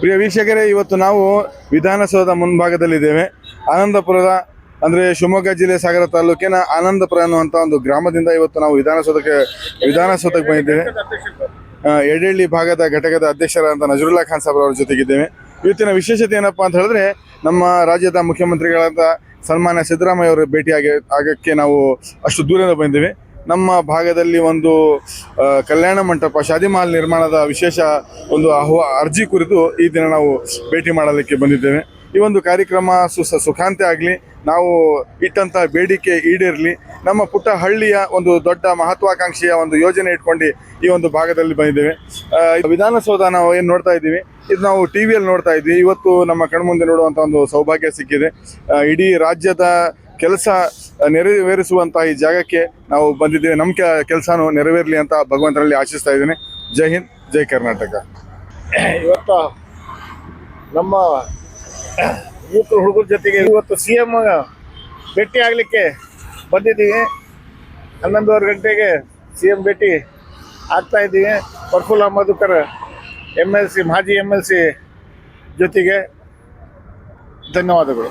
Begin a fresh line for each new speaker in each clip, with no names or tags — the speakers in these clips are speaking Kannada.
ಪ್ರಿಯ ವೀಕ್ಷಕರೇ, ಇವತ್ತು ನಾವು ವಿಧಾನಸೌಧ ಮುಂಭಾಗದಲ್ಲಿದ್ದೇವೆ. ಆನಂದಪುರದ, ಅಂದ್ರೆ ಶಿವಮೊಗ್ಗ ಜಿಲ್ಲೆ ಸಾಗರ ತಾಲೂಕಿನ ಆನಂದಪುರ ಅನ್ನುವಂತ ಒಂದು ಗ್ರಾಮದಿಂದ ಇವತ್ತು ನಾವು ವಿಧಾನಸೌಧಕ್ಕೆ ವಿಧಾನಸೌಧಕ್ಕೆ ಬಂದಿದ್ದೇವೆ. ಎಡೆಹಳ್ಳಿ ಭಾಗದ ಘಟಕದ ಅಧ್ಯಕ್ಷರಾದಂಥ ನಜರುಲ್ಲಾ ಖಾನ್ ಸಾಹೇಬ್ ಅವರ ಜೊತೆಗಿದ್ದೇವೆ. ಇವತ್ತಿನ ವಿಶೇಷತೆ ಏನಪ್ಪ ಅಂತ ಹೇಳಿದ್ರೆ, ನಮ್ಮ ರಾಜ್ಯದ ಮುಖ್ಯಮಂತ್ರಿಗಳಾದ ಸನ್ಮಾನ್ಯ ಸಿದ್ದರಾಮಯ್ಯ ಅವರ ಭೇಟಿಯಾಗಿ, ಆಗಕ್ಕೆ ನಾವು ಅಷ್ಟು ದೂರದಿಂದ ಬಂದಿದ್ದೇವೆ. ನಮ್ಮ ಭಾಗದಲ್ಲಿ ಒಂದು ಕಲ್ಯಾಣ ಮಂಟಪ, ಶಾದಿ ಮಹಲ್ ನಿರ್ಮಾಣದ ವಿಶೇಷ ಒಂದು ಅರ್ಜಿ ಕುರಿತು ಈ ದಿನ ನಾವು ಭೇಟಿ ಮಾಡಲಿಕ್ಕೆ ಬಂದಿದ್ದೇವೆ. ಈ ಒಂದು ಕಾರ್ಯಕ್ರಮ ಸುಸ, ಸುಖಾಂತಿ ಆಗಲಿ, ನಾವು ಇಟ್ಟಂಥ ಬೇಡಿಕೆ ಈಡೇರಲಿ, ನಮ್ಮ ಪುಟ್ಟ ಹಳ್ಳಿಯ ಒಂದು ದೊಡ್ಡ ಮಹತ್ವಾಕಾಂಕ್ಷೆಯ ಒಂದು ಯೋಜನೆ ಇಟ್ಕೊಂಡು ಈ ಒಂದು ಭಾಗದಲ್ಲಿ ಬಂದಿದ್ದೇವೆ. ವಿಧಾನಸೌಧ ನಾವು ಏನು ನೋಡ್ತಾ ಇದ್ದೀವಿ? ಇದು ನಾವು ಟಿ ವಿಯಲ್ಲಿ ನೋಡ್ತಾ ಇದ್ವಿ ಇವತ್ತು ನಮ್ಮ ಕಣ್ಮುಂದೆ ನೋಡುವಂಥ ಒಂದು ಸೌಭಾಗ್ಯ ಸಿಕ್ಕಿದೆ. ಇಡೀ ರಾಜ್ಯದ ಕೆಲಸ ನೆರವೇರಿಸುವಂತಹ ಈ ಜಾಗಕ್ಕೆ ನಾವು ಬಂದಿದ್ದೇವೆ. ನಮ್ಮ ಕೆಲಸನೂ ನೆರವೇರಲಿ ಅಂತ ಭಗವಂತನಲ್ಲಿ ಆಶಿಸ್ತಾ ಇದ್ದೀನಿ. ಜೈ ಹಿಂದ್, ಜೈ ಕರ್ನಾಟಕ.
ಇವತ್ತು ನಮ್ಮ ಯುವಕರು, ಹುಡುಗರ ಜೊತೆಗೆ ಇವತ್ತು ಸಿ ಎಂ ಭೇಟಿ ಆಗಲಿಕ್ಕೆ ಬಂದಿದ್ದೀವಿ. ಹನ್ನೊಂದುವರೆ ಗಂಟೆಗೆ ಸಿ ಎಂ ಭೇಟಿ ಆಗ್ತಾ ಇದ್ದೀವಿ. Praphulla Madhukar M L C ಮಾಜಿ ಎಂ ಎಲ್ ಸಿ ಜೊತೆಗೆ ಧನ್ಯವಾದಗಳು.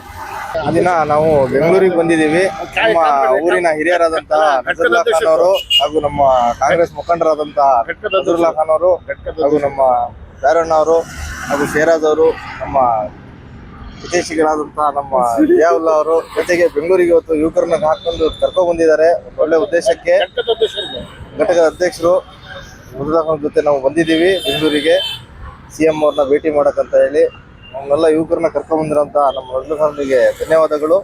ದಿನ ನಾವು ಬೆಂಗಳೂರಿಗೆ ಬಂದಿದ್ದೀವಿ. ನಮ್ಮ ಊರಿನ ಹಿರಿಯರಾದಂತಹ ನಜರುಲ್ಲಾ ಖಾನ್ ಅವರು ಹಾಗೂ ನಮ್ಮ ಕಾಂಗ್ರೆಸ್ ಮುಖಂಡರಾದಂತಹ ನಜರುಲ್ಲಾ ಖಾನ್ ಅವರು ಹಾಗೂ ನಮ್ಮ ಬ್ಯಾರಣ್ಣ ಅವರು ಹಾಗೂ ಶೇರಾಜ್ ಅವರು ನಮ್ಮ ವಿದೇಶಿಗಳಾದಂತಹ ನಮ್ಮ ಜಿಯಾವುಲ್ಲಾ ಅವರು ಜೊತೆಗೆ ಬೆಂಗಳೂರಿಗೆ ಇವತ್ತು ಯುವಕರನ್ನ ಹಾಕೊಂಡು ಕರ್ಕೊಂಡ್ ಬಂದಿದ್ದಾರೆ. ಒಳ್ಳೆ ಉದ್ದೇಶಕ್ಕೆ ಘಟಕದ ಅಧ್ಯಕ್ಷರು ನಜರುಲ್ಲಾ ಖಾನ್ ಜೊತೆ ನಾವು ಬಂದಿದ್ದೀವಿ ಬೆಂಗಳೂರಿಗೆ. ಸಿ ಎಂ ಅವ್ರನ್ನ ಭೇಟಿ ಮಾಡಕ್ಕಂತ ಹೇಳಿ ಅವನ್ನೆಲ್ಲ ಯುವಕರನ್ನ ಕರ್ಕೊಂಡ್ಬಂದಿರೋಂಥ ನಮ್ಮ ಮೊದಲು ಫ್ಯಾಮಿಲಿಗೆ ಧನ್ಯವಾದಗಳು.